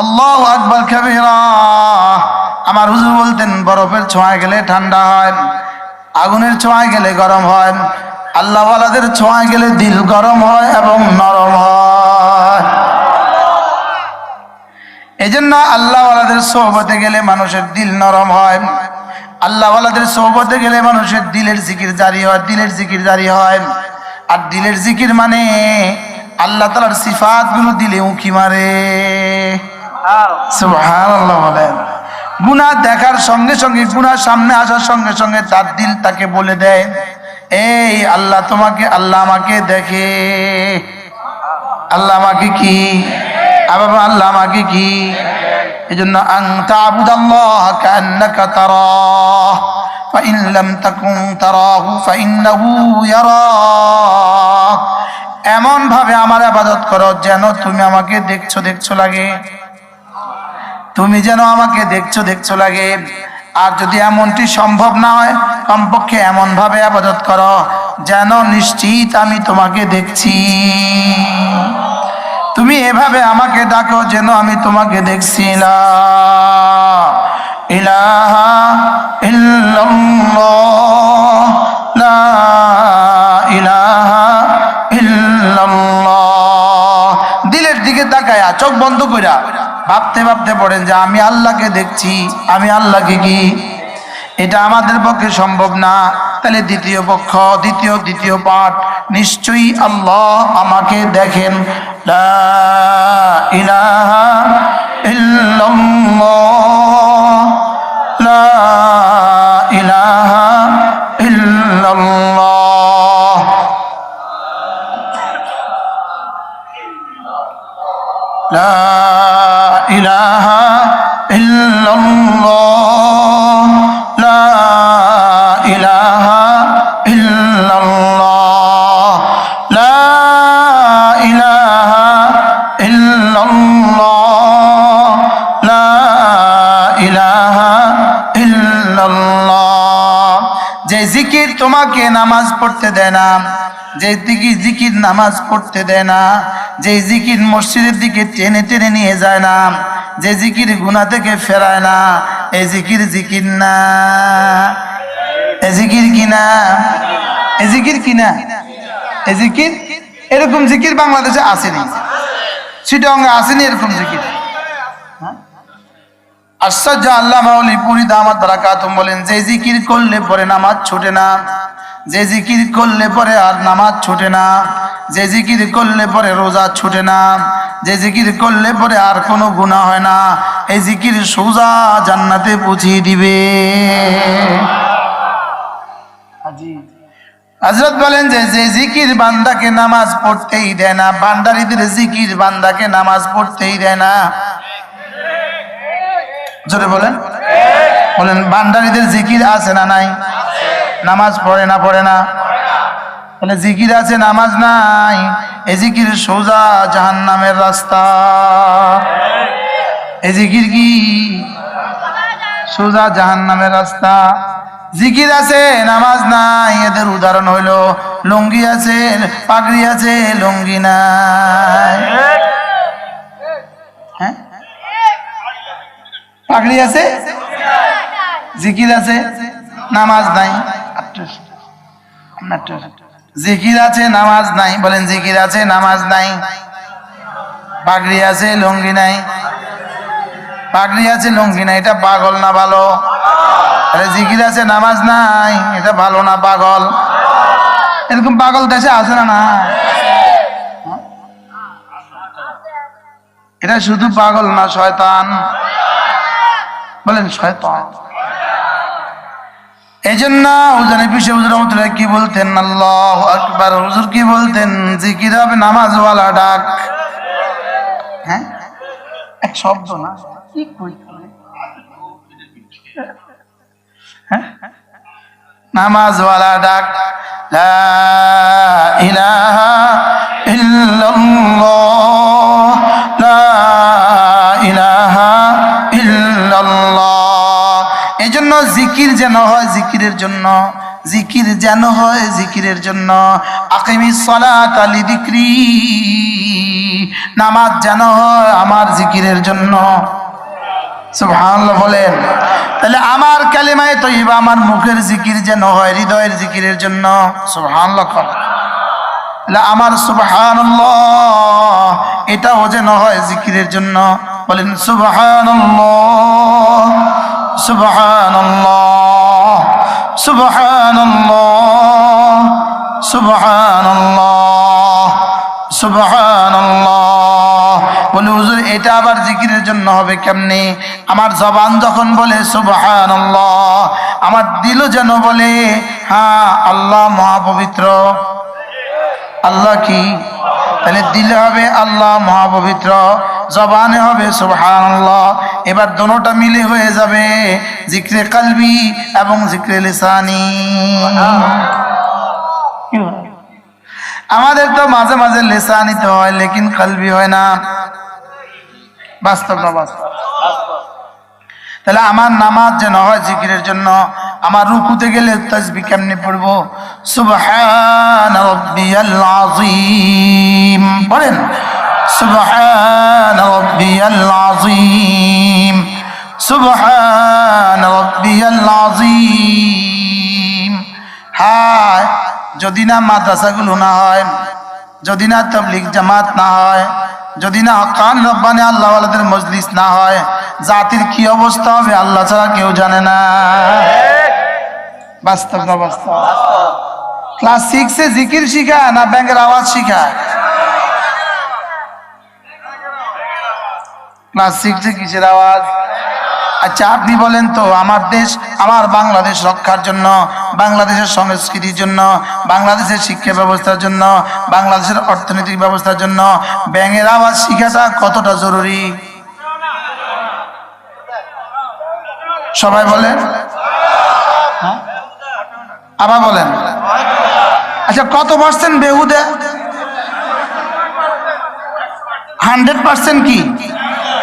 আল্লাহ আকবর কবিরা। আমার হুজুর বলতেন, বরফের ছোঁয়ায় গেলে ঠান্ডা হয়, আগুনের ছোঁয়ায় গেলে গরম হয়, আল্লাহওয়ালাদের ছোঁয়ায় গেলে দিল গরম হয় এবং নরম হয়। এই জন্য আল্লাহওয়ালাদের সোহবতে গেলে মানুষের দিল নরম হয়। আল্লাহওয়ালাদের সোহবতে গেলে মানুষের দিলের জিকির জারি হয়, দিলের জিকির জারি হয়। আর দিলের জিকির মানে আল্লাহ তালার সিফাতগুলো দিলে উঁকি মারে। সুবহানাল্লাহ বলেন গুনাহ দেখার সঙ্গে সঙ্গে গুনাহ সামনে আসার সঙ্গে সঙ্গে তার দিল তাকে বলে দেয় এই আল্লাহ তোমাকে আল্লাহ আমাকে দেখে আল্লাহ আমাকে কি আবার আল্লাহ আমাকে কি এই জন্য আং তাবুদাল্লাহ কান্নাকা তারাহ فإن لم تكن تراه فإنه يراك এমন ভাবে আমার আবাদত করো যেন তুমি আমাকে দেখছো দেখছো লাগে তুমি যেন আমাকে দেখছ দেখছ লাগে। আর যদি এমনটি সম্ভব না হয়, কমপক্ষে এমন ভাবে আবাদত করো, যেন নিশ্চিত আমি তোমাকে দেখছি। তুমি এভাবে আমাকে ডাকো যেন আমি তোমাকে দেখছি। ইলাহা লা ইলাহা দিলের দিকে তাকায়া, চোখ বন্ধ কইরা। ভাবতে ভাবতে পড়েন যে আমি আল্লাহকে দেখছি, আমি আল্লাহকে কি? এটা আমাদের পক্ষে সম্ভব না। তাহলে দ্বিতীয় পক্ষ, দ্বিতীয় দ্বিতীয় পাঠ, নিশ্চয়ই আল্লাহ আমাকে দেখেন। লা ইলাহা ইল্লাল্লাহ, লা ইলাহা ইল্লাল্লাহ, লা ইলাহা লা ইলাহা যে জিকির তোমাকে নামাজ পড়তে দেয় না যে দিকে জিকির নামাজ পড়তে দেয় না যে জিকির মসজিদের দিকে টেনে টেনে নিয়ে যায় না, যে জিকির গুণা থেকে ফেরায় না এই জিকির জিকির না। এ জিকির কিনা এ জিকির কিনা এ জিকির? এরকম জিকির বাংলাদেশে আসেনি। চিটঙ্গে আসেনি এরকম জিকির। আশ্চর্য আল্লাহ মাউলি পুরি দামাত বারাকাতুম বলেন, যে জিকির করলে পরে নামাজ ছুটে না। যে জিকির করলে পরে আর নামাজ ছুটে না যে জিকির করলে পরে রোজা ছুটে না যে জিকির করলে পরে আর কোনো গুনাহ হয় না এই জিকির সোজা জান্নাতে পৌঁছিয়ে দিবে। হজরত বলেন যে যে জিকির বান্দাকে নামাজ পড়তেই দেয় না বান্দারিদের জিকির বান্দাকে নামাজ পড়তেই দেয় না। জোরে বলেন। বলেন বান্দারিদের জিকির আছে না নাই? নামাজ পড়ে না পড়ে না। বলে, জিকির আছে, নামাজ নাই। এ জিকির সোজা জাহান নামের রাস্তা। এ জিকির কি? সোজা জাহান নামের রাস্তা। জিকির আছে, নামাজ নাই। এদের উদাহরণ হইল, লুঙ্গি আছে, পাগড়ি আছে, লুঙ্গি নাই। হ্যাঁ? পাগড়ি আছে? জিকির আছে, নামাজ নাই। জিকির আছে, নামাজ নাই। বলেন, জিকির আছে, নামাজ নাই। পাগড়ি আছে, লুঙ্গি নাই। পাগড়ি আছে, লুঙ্গি নাই। এটা পাগল না ভালো? আরে, জিকির আছে, নামাজ নাই। এটা ভালো না পাগল? এরকম পাগল দেশে আছে না না এটা শুধু পাগল না, শয়তান। বলেন, শয়তান। এই জন্য হুজুরে পিসে হুজুর রহমতুল্লাহ কি বলতেন? আল্লাহ আকবার। হুজুর কি বলতেন? জিকির হবে, নামাজওয়ালা ডাক। হ্যাঁ? এক শব্দ না। কি কই? হ্যাঁ? ডাক। লা ইলাহা ইল্লাল্লাহ। জিকির যেন হয় জিকিরের জন্য, জিকির যেন হয় জিকিরের জন্য। আকিমি সালাত আলি দিক্রি, নামাজ যেন হয় আমার জিকিরের জন্য। সুবহানাল্লাহ বলেন। তাহলে আমার কালিমায় তৈবা আমার মুখের জিকির যেন হয়, হৃদয়ের জিকিরের জন্য। সুবহানাল্লাহ তাহলে আমার সুবহানাল্লাহ, এটাও যেন হয় জিকিরের জন্য। বলেন সুবহানাল্লাহ। এটা আবার জিকিরের জন্য হবে কেমনে? আমার জবান যখন বলে সুবহানাল্লাহ, আমার দিল যেন বলে হ্যাঁ আল্লাহ মহাপবিত্র। আল্লাহ কি? তাহলে দিলে হবে আল্লাহ মহাপবিত্র। জবানে হবে, সুবহানাল্লাহ। এবার দোনোটা মিলে হয়ে যাবে, জিক্রে কালবি এবং জিক্রে লিসানি। আমাদের তো মাঝে মাঝে লেসানিতে হয়, লেকিন কালবি হয় না। বাস্তব না বাস্তব? তাহলে আমার নামাজ যেন হয় জিকিরের জন্য, আমার রুকুতে গেলে তাসবি কেমনে পড়ব? সুবহান রাব্বিয়াল আযীম। পড়েন সুবহান রাব্বিয়াল আযীম সুবহান রাব্বিয়াল আযীম। হায় যদি না মাদ্রাসাগুলো না হয় যদি না তবলিগ জামাত না হয় যদি না কান রব্বানে আল্লাহ আল্লাহদের মজলিস না হয় জাতির কি অবস্থা হবে আল্লাহ ছাড়া কেউ জানে না। বাস্তব না বাস্তব? ক্লাস সিক্সে জিকির শিখা না ব্যাংকের আওয়াজ শিখা? ক্লাস সিক্সে কিসের আওয়াজ? আচ্ছা আপনি বলেন তো, আমার দেশ, আমার বাংলাদেশ রক্ষার জন্য, বাংলাদেশের সংস্কৃতির জন্য, বাংলাদেশের শিক্ষা ব্যবস্থার জন্য, বাংলাদেশের অর্থনৈতিক ব্যবস্থার জন্য, ব্যাঙের আওয়াজ শিখাটা কতটা জরুরি? সবাই বলেন। হ্যাঁ? আবার বলেন। আচ্ছা কত পার্সেন্ট বেহুদে? হান্ড্রেড পার্সেন্ট কি?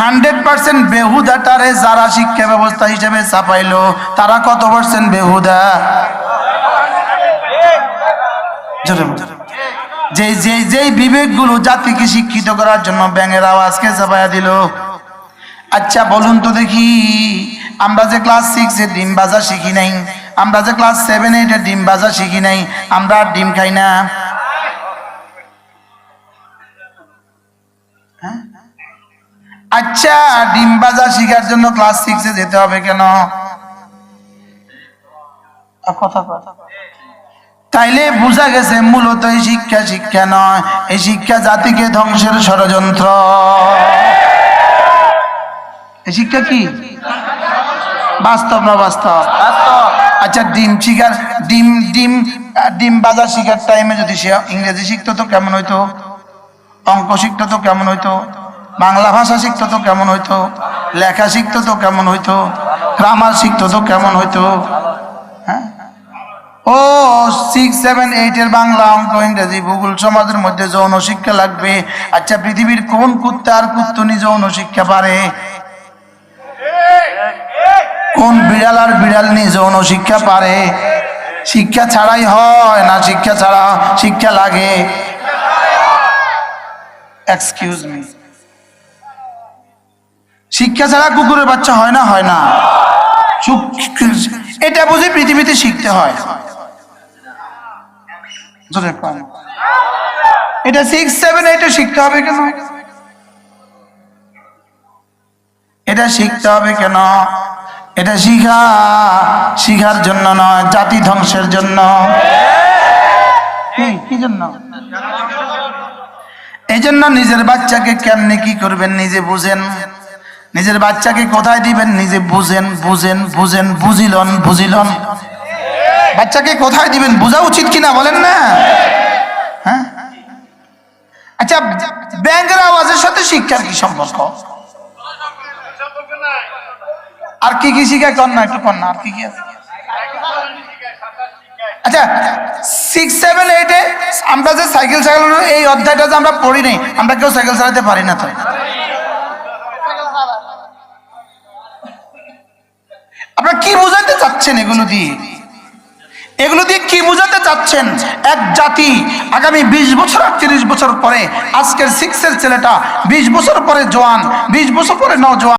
হান্ড্রেড পার্সেন্ট বেহুদাটারে যারা শিক্ষা ব্যবস্থা হিসেবে চাপাইলো তারা কত পার্সেন্ট বেহুদা? যে যে যেই বিবেকগুলো জাতিকে শিক্ষিত করার জন্য ব্যাঙের আওয়াজকে চাপাইয়া দিল। আচ্ছা বলুন তো দেখি, আমরা যে ক্লাস সিক্সে ডিম বাজা শিখি নাই, আমরা যে ক্লাস সেভেন এইটে ডিম বাজা শিখি নাই, আমরা আর ডিম খাই না। আচ্ছা ডিম বাজা শিখার জন্য ক্লাস সিক্সে যেতে হবে কেন? কথা কথা তাইলে বোঝা গেছে মূলত এই শিক্ষা শিক্ষা নয় এই শিক্ষা জাতিকে ধ্বংসের ষড়যন্ত্র। এই শিক্ষা কি? বাস্তব না বাস্তব? আচ্ছা ডিম শিখার ডিম ডিম ডিম বাজার শিখার টাইমে যদি সে ইংরেজি শিখতো তো কেমন হইতো? অঙ্ক শিখতো তো কেমন হইতো? বাংলা ভাষা শিখতো তো কেমন হইতো? লেখা শিখতো তো কেমন হইতো? গ্রামার শিখতো তো কেমন হইতো? হ্যাঁ? ও সিক্স সেভেন এইটের বাংলা অঙ্ক, ইংরেজি, ভূগোল সমাজের মধ্যে যৌন শিক্ষা লাগবে। আচ্ছা পৃথিবীর কোন কুত্তা আর কুত্তনি যৌন শিক্ষা পারে? কোন বিড়াল আর বিড়াল নিয়ে যৌন শিক্ষা পারে? শিক্ষা ছাড়াই হয় না শিক্ষা ছাড়া? শিক্ষা লাগে। এক্সকিউজ মি শিক্ষা ছাড়া কুকুরের বাচ্চা হয় না হয় না। এটা বুঝে পৃথিবীতে শিখতে হয়। এটা সিক্স সেভেন এইটে শিখতে হবে কেন? এটা শিখতে হবে কেন? এটা শিখা, শিখার জন্য নয়, জাতি ধ্বংসের জন্য? এই জন্য নিজের বাচ্চাকে কেমনে কি করবেন, নিজে বুঝেন। নিজের বাচ্চাকে কোথায় দিবেন? নিজে বুঝেন বুঝেন বুঝেন, বুঝিলন বুঝিলন। বাচ্চাকে কোথায় দিবেন? বোঝা উচিত কিনা বলেন না? হ্যাঁ? আচ্ছা ব্যাংকের আওয়াজের সাথে শিক্ষার কি সম্পর্ক? আর কি কি শিখায়? না একটু না আর কি কি আচ্ছা সিক্স সেভেন এইটে আমরা যে সাইকেল চালানোর এই অধ্যায়টা যে আমরা পড়ি নাই, আমরা কেউ সাইকেল চালাতে পারি না তো? আপনারা কি বোঝাতে চাচ্ছেন এগুলো দিয়ে? এগুলো দিয়ে কি বোঝাতে চাচ্ছেন? এক জাতি আগামী বিশ বছর আর তিরিশ বছর পরে, আজকের সিক্সের ছেলেটা বিশ বছর পরে জোয়ান, বিশ বছর পরে নজওয়ান